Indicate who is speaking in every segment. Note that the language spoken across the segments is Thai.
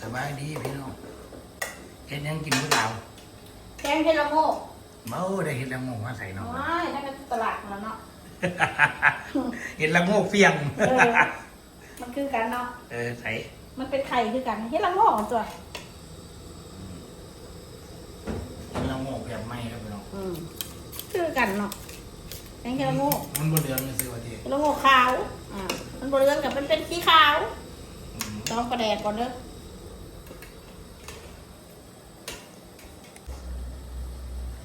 Speaker 1: สบายดีพี่น้องเห็ดหยังกินพวกเรา
Speaker 2: แกงเทละโง่
Speaker 1: เมาได้เห็ดละโงกมาใส่น้อง
Speaker 2: ว้ายนั่นก็ตลาดของเราเนาะ
Speaker 1: เห็ดละโงกเฟียง
Speaker 2: เออ มันคือกันเนาะ
Speaker 1: เออใส่
Speaker 2: มันเป็นไข่คือกันเฮ็ดละโง่ตัว
Speaker 1: เห็ดละโงกแบบไม่ครับพี่น้อง
Speaker 2: อืมคือกันเนาะแกงเทละโง่
Speaker 1: มันบนเรืองเลยสิวันที
Speaker 2: เทละโง่ขาว อ่า มันบริเวณกับมันเป็นสีขาว
Speaker 1: อืม
Speaker 2: ต้องกระแดกก่อนเด้อ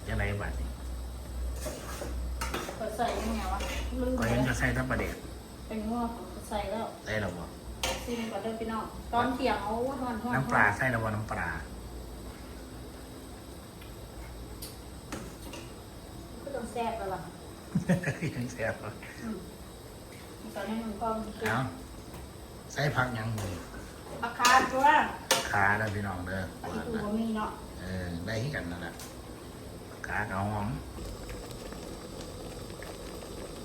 Speaker 1: จะไรบัดนี้
Speaker 2: เปิดใส่ยังไงวะลื ม
Speaker 1: ก็
Speaker 2: ไป
Speaker 1: เห็น
Speaker 2: แล้
Speaker 1: จะ
Speaker 2: ว
Speaker 1: ใส่ทับประเด็ด
Speaker 2: เป็นง้อใส่แล้ว
Speaker 1: ได้หรอบ่
Speaker 2: ซิมก่อนเด้อพี่น้องตอนเที่ยงเอาทอนทอน
Speaker 1: น้ำปลาใส่หรอบ่น้ำปลา
Speaker 2: ก็ต้องแซ่บแล้วล่ะ
Speaker 1: ยังแซ่บเลย
Speaker 2: อืมตอนนี้มันก็
Speaker 1: เอาใส่ผักหยังมือ
Speaker 2: ราคาตัว
Speaker 1: ขาแล้วพี่น้องเด้อ
Speaker 2: อัน
Speaker 1: ว่า
Speaker 2: นี้คือ
Speaker 1: นะ
Speaker 2: บ่มีเนาะ
Speaker 1: เออได้ที่กันนั่นแหละขากับหอม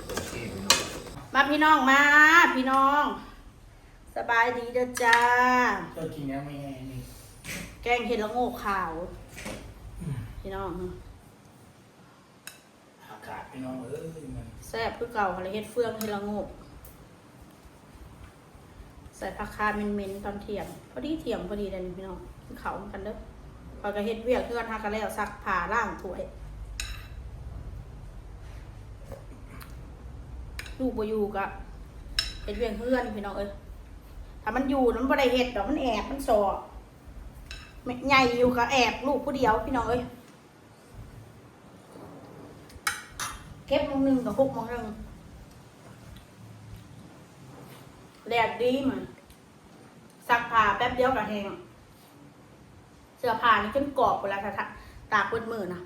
Speaker 1: โอเคพี่น้อง
Speaker 2: มาพี่น้องมา พี่น้อง สบายดีเด้อจ้า
Speaker 1: เจ้ากินยังไม่ไงนี่
Speaker 2: แกงเห็ดละโง่ขาว พี่น้อง
Speaker 1: อากาศพี่น้องเอ้ยมัน
Speaker 2: แซ่บคือเก่าอะไรเห็ดเฟืองเห็ดละโง่ใส่ผักคาเมนๆตอนเที่ยงพอดีเที่ยงพอดีเลยพี่น้องกินเขาวเหมือนกันเด้อพอยก็เฮ็ดเวียกเพื่อนหากันแล้วซักผ้าล่างถ้วย ลูกบ่อยู่กะเฮ็ดเวียกเพื่อนพี่น้องเอ้ยถ้ามันอยู่นั้นบ่ได้เฮ็ดดอกมันแอบมันสอใหญ่อยู่ก็แอบลูกผู้เดียวพี่น้องเอ้ยเก็บโมงหนึ่งกับหกโมงหนึ่งแดดดีมันซักผ้าแป๊บเดียวก็แห้งเสื้อผ้านี่จนกรอบเวลาถ้าตากเปิดมือนะ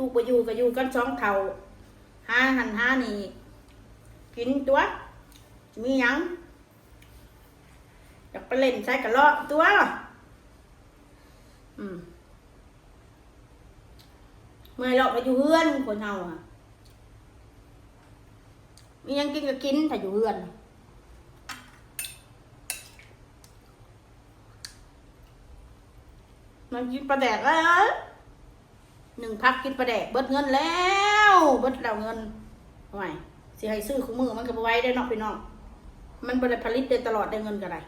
Speaker 2: ลูกไปอยู่ก็อยู่กันสองเท่าห้าหันห้านี่ กินตัว มียังอยากไปเล่นใช้กระเลาะตัวอืมเมื่อเราไปอยู่เฮือนคนเฮาอะมียังกินก็กินถ้าอยู่เฮือนมันกินปลาแดกแล้ว หนึ่งพักกินปลาแดกเบิดเงินแล้วเบิดแล้วเงินทำไมสิให้ซื้อคู่มือมันก็บไว้ได้เนอกพี่น้องมันบริผลิตได้ตลอดได้เงินก็ได้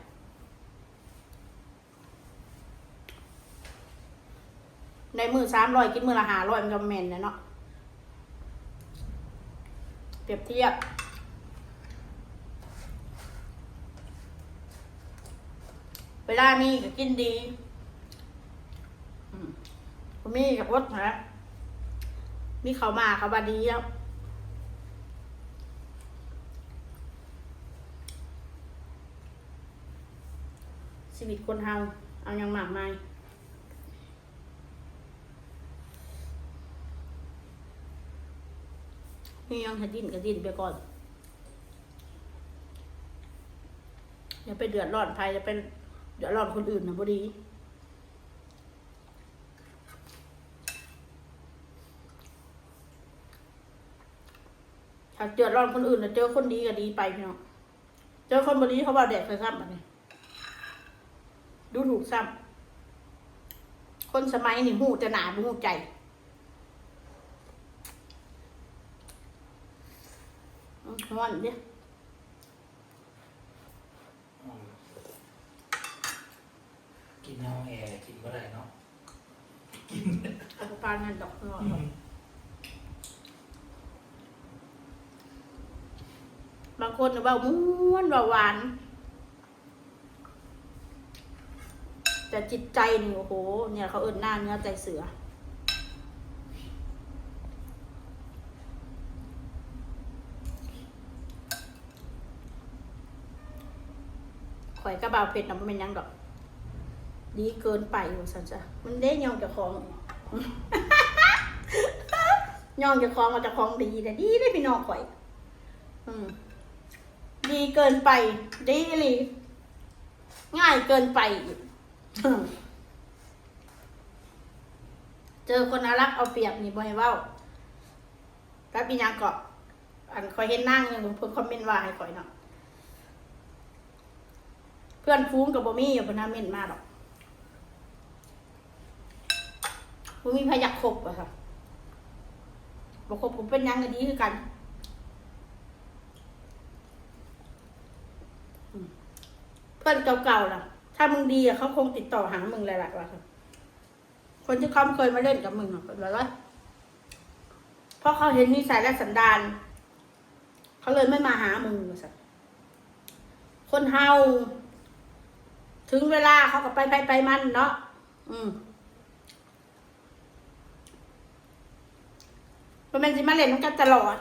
Speaker 2: ในมือสามร้อยกินมือละหาร้อยมันก็แมนนะเนาะเปรียบเทียบเวลามีก็กินดี มีกับอดนะมีเขามาเขาบาดีแล้วชีวิตคนเฮาเอายังมากมายมียังจะดิ้นก็ดิ้นไปก่อนอย่าไปเดือดร้อนภัยอย่าเป็นเดือดร้อนคนอื่นนะบดี ถ้าเดือดร้อนคนอื่นนะเจอคนดีก็ดีไปพี่น้องเจอคนบดีเขาบอกแดกใส่ซ้ำแบบนี้ดูถูกซ้ำคนสมัยนี่หูจะหนาดูหูใจอืมร้อนเนี่ย
Speaker 1: อืมกินน้ำแอร์กินก็ได้เนาะ
Speaker 2: เอาปลาเงินดอกร้อนดอกบาง คนก็เบาม้วนเบาหวาน แต่จิตใจนี่โอ้โห เนี่ยเขาเอินหน้าเนื้อใจเสือข่อยกระเบาเผ็ดนะมันเป็นยังดอก ดีเกินไปว่สันจ้ะมันได้ยองเจะของย่องเจะของมาจะของดีแต่ดีได้พี่น้องข่อย อืม ดีเกินไปดีลีง่ายเกินไป เจอคนน่ารักเอาเปรียบนี่บ่ให้เว้าถ้าปีนังเก็อันคอยเห็นนั่งยังเพิ่นคอมเมนต์ว่าให้คอยเนาะเพื่อนฟูงกับบ่มีอยู่เพนน่าเมนต์มาดอกบ่มีพยักคบอะค่ะบ่คบผมเป็นยังก็ดีคือกันอืม เพื่อนเก่าๆล่ะ ถ้ามึงดีอะเขาคงติดต่อหามึงเลยแหละว่าค่ะคนที่เขาเคยมาเล่นกับมึงอะเป็นไรวะเพราะเขาเห็นนิสัยและสันดานเขาเลยไม่มาหามึงสัตว์คนเฮาถึงเวลาเขาก็ไปไปไปมันเนาะอืมมันเป็นสิมาเล่นมันกันตลอด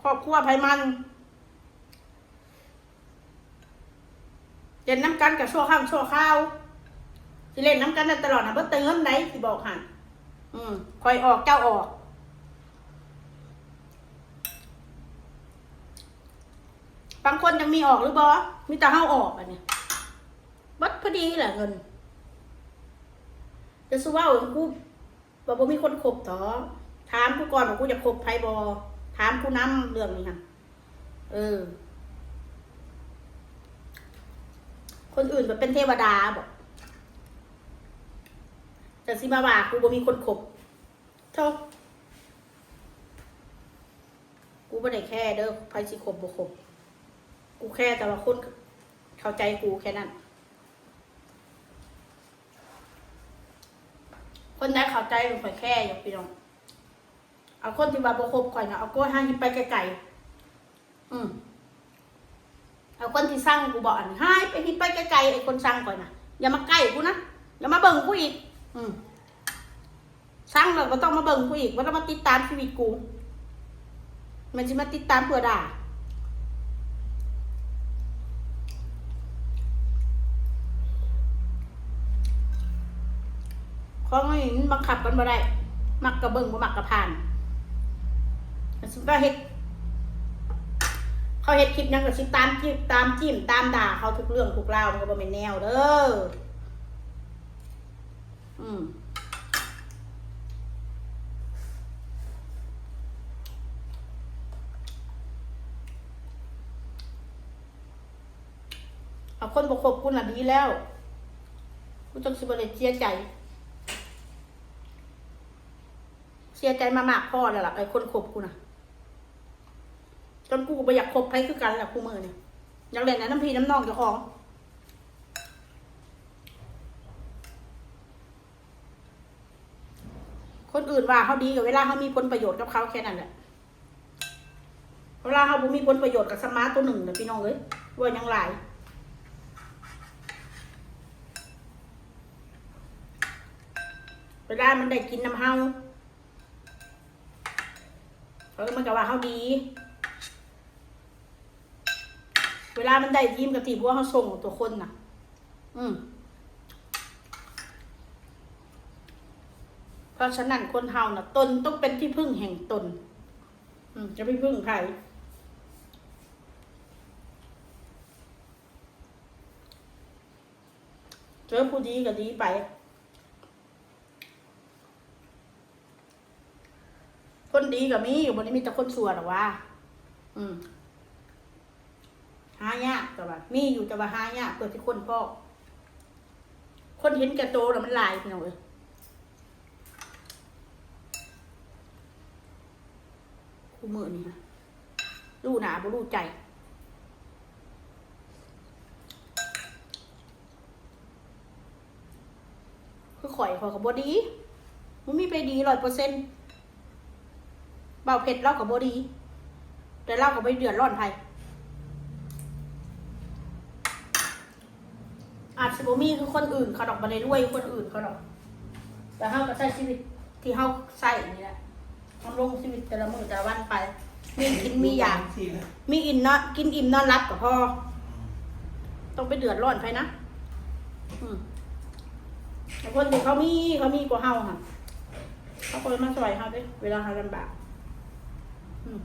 Speaker 2: ครอบครัวไปมัน ล่นน้ำกันกับชั่วข้ามชั่วข้าวสิเล่นน้ำกันตลอดนะเพื่อเติมไหนสิบอกหันอืมคอยออกเจ้าออกบางคนยังมีออกหรือบอมีแต่เห้าออกอันเนี้ยบัดพอดีแหละเงินจะสู้ว่าเอกูบอกว่ามีคนขบต่อถามกูก่อนว่ากูจะขบไพบอถามกูน้ำเรื่องนี้ค่ะเออ คนอื่นแบบเป็นเทวดาบอกแต่สิมาว่ากูบ่มีคนขบเท่ากูไม่ได้แค่เด้อไพสิขบบ่ขบกูแค่แต่ว่าคนเข้าใจกูแค่นั้น คนไหนเข้าใจมันข่อยแค่อย่างพี่น้องเอาคนที่ว่าบ่คบข่อยนะเอาก้นห้าหิไปไกลๆอืม เอาคนที่สร้างกูบอกอันนี้ให้ไปหิไปไกลๆไอ้คนสร้างข่อยนะอย่ามาใกล้กูนะอย่ามาเบิ่งกูอีก อืมสร้างแล้วก็ต้องมาเบิ่งกูอีกว่าต้องมาติดตามชีวิตกู มันจะมาติดตามเพื่อด่าของอันนี้มันบังคับกันบ่ได้ มักกระเบิงบ่มักกระผ่านสมมติว่าเฮ็ด เขาเฮ็ดคลิปยังก็สิตามจิ้มตามจิ้มตามด่าเขาทุกเรื่องทุกราวมันก็บ่แม่นแนวเด้ออืมเอาคนบ่คบกูน่ะดีแล้วกูจังสิบ่ได้เสียใจ เสียใจมามากพอแล้วล่ะไอ้คนคบกูนะ จนกูไปอยากคบใครคือกันแหละกูมือเนี่ยอยากเล่นนะน้ำพีน้ำนองเจ้าของคนอื่นว่าเขาดีกับเวลาเขามีผลประโยชน์กับเขาแค่นั้นแหละเวลาเขาบ่มีผลประโยชน์กับสมาร์ทตัวหนึ่งนะพี่น้องเอ้ยว่ายังหลายเวลามันได้กินน้ำเฮาเขาก็มันก็ว่าเขาดี เวลามันได้ยิ้มกับตีบัวเขาส่งตัวคนน่ะ อืมเพราะฉะนั้นคนเฮาน่ะ ตนต้องเป็นที่พึ่งแห่งตน อืมจะไม่พึ่งใครเจอผู้ดีก็ดีไป คนดีกับมีอยู่บนนี้มีแต่คนสัวหรอวะ อืม หายากแต่ว่ามีอยู่แต่ว่าหายากเปิดที่คนพ่อคนเห็นแก่โตแล้วมันลายพี่น้องเอ้ยคู่มือนี่นะรู้หนาบ่รู้ใจคือข่อยข่อยกับบดีมันมีไปดีร้อยเปอร์เซ็นต์เบาเผ็ดเล่ากับบดี แต่เล่ากับไม่เดือดร้อนไผอ จสิบมีคือคนอื่นเขาดอกบันไดรวยคนอื่นเขาดอก แต่เฮาก็ใช้ชีวิตที่เฮาใส่นี่แหละทำลงชีวิตแต่ละมื้อแต่ละวันไป มีกินมีอย่างมีอิ่มนอนกินอิ่มนอนรับกับพ่อต้องไปเดือดร้อนไผนะ อืมแต่คนที่เขามีเขามีกว่าเฮาค่ะเขาคอยมาช่วยเฮาเด้วยเวลาเฮาลำบาก อืม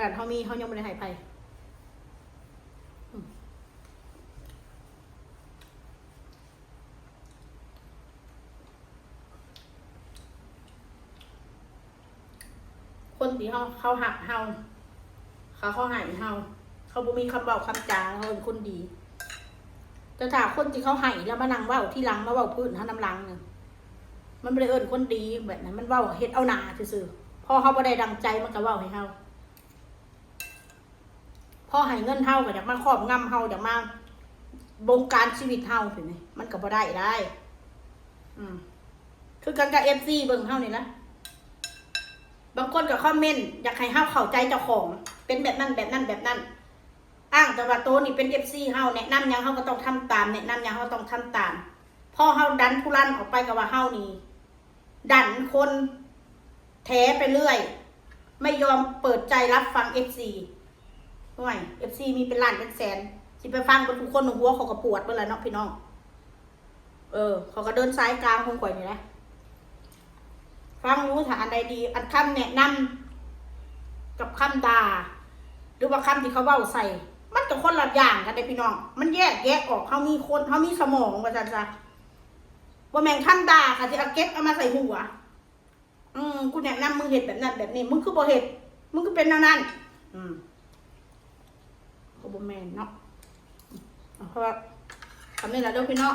Speaker 2: ดาษเขามีเขายังไม่ได้หายไปคนที่เขาเขาหักเฮาเขาเขาหายเฮาเขาบ่มีคำบอกคำจาเขาเป็นคนดี แต่ถ้าคนที่เขาหายแล้วมานั่งว่าที่ลังมาว่าพื้นท่านำลังเนี่ยมันไม่ได้เอิญคนดีแบบนั้นมันว่าเฮ็ดเอาหนาซื่อพอเขาบ่ได้ดังใจมันก็ว่าให้เขา พอให้เงินเฮาก็อยากมาครอบงำเฮาอยากมาบงการชีวิตเฮาเห็นไหมมันก็บ่ได้ได้ อืมคือกันกับเอฟซีเบิ่งเฮานี่นะบางคนก็คอมเมนต์อยากให้เฮาเข้าใจเจ้าของ เป็นแบบนั้นแบบนั้นแบบนั้น อ้างแต่ว่าโตนี่เป็นเอฟซีเฮาแนะนำยังเฮาก็ต้องทำตามแนะนำยังเฮาต้องทำตามพอเฮาดันผู้ลั่นออกไปกับว่าเฮานี่ดันคนแท้ไปเรื่อย ไม่ยอมเปิดใจรับฟังเอฟซี ห่วยเอฟซีมีเป็นล้านเป็นแสน สิไปฟังเป็นทุกคนหัวเขาก็ปวดเมื่อไรเนาะพี่น้อง เออ เขาก็เดินซ้ายกลางคงข่อยนี่แหละฟังรู้ถ้าอันใดดี อันคำแนะนำกับคำด่าหรือว่าคำที่เขาเว้าใส่ มันกับคนละอย่างกันได้พี่น้อง มันแยกแยะออกเขามีคนเขามีสมองว่าจันจ้ะว่าแม่งคำด่าค่ะที่เอาเก็บเอามาใส่หัวอืมกูแนะนำมึงเห็ดแบบนั้นแบบนี้ มึงคือบ่เห็ด มึงก็เป็นนวนั้นอืม บแมนเนาะเพราะว่าทำนี่แหละเด้อพี่น้อง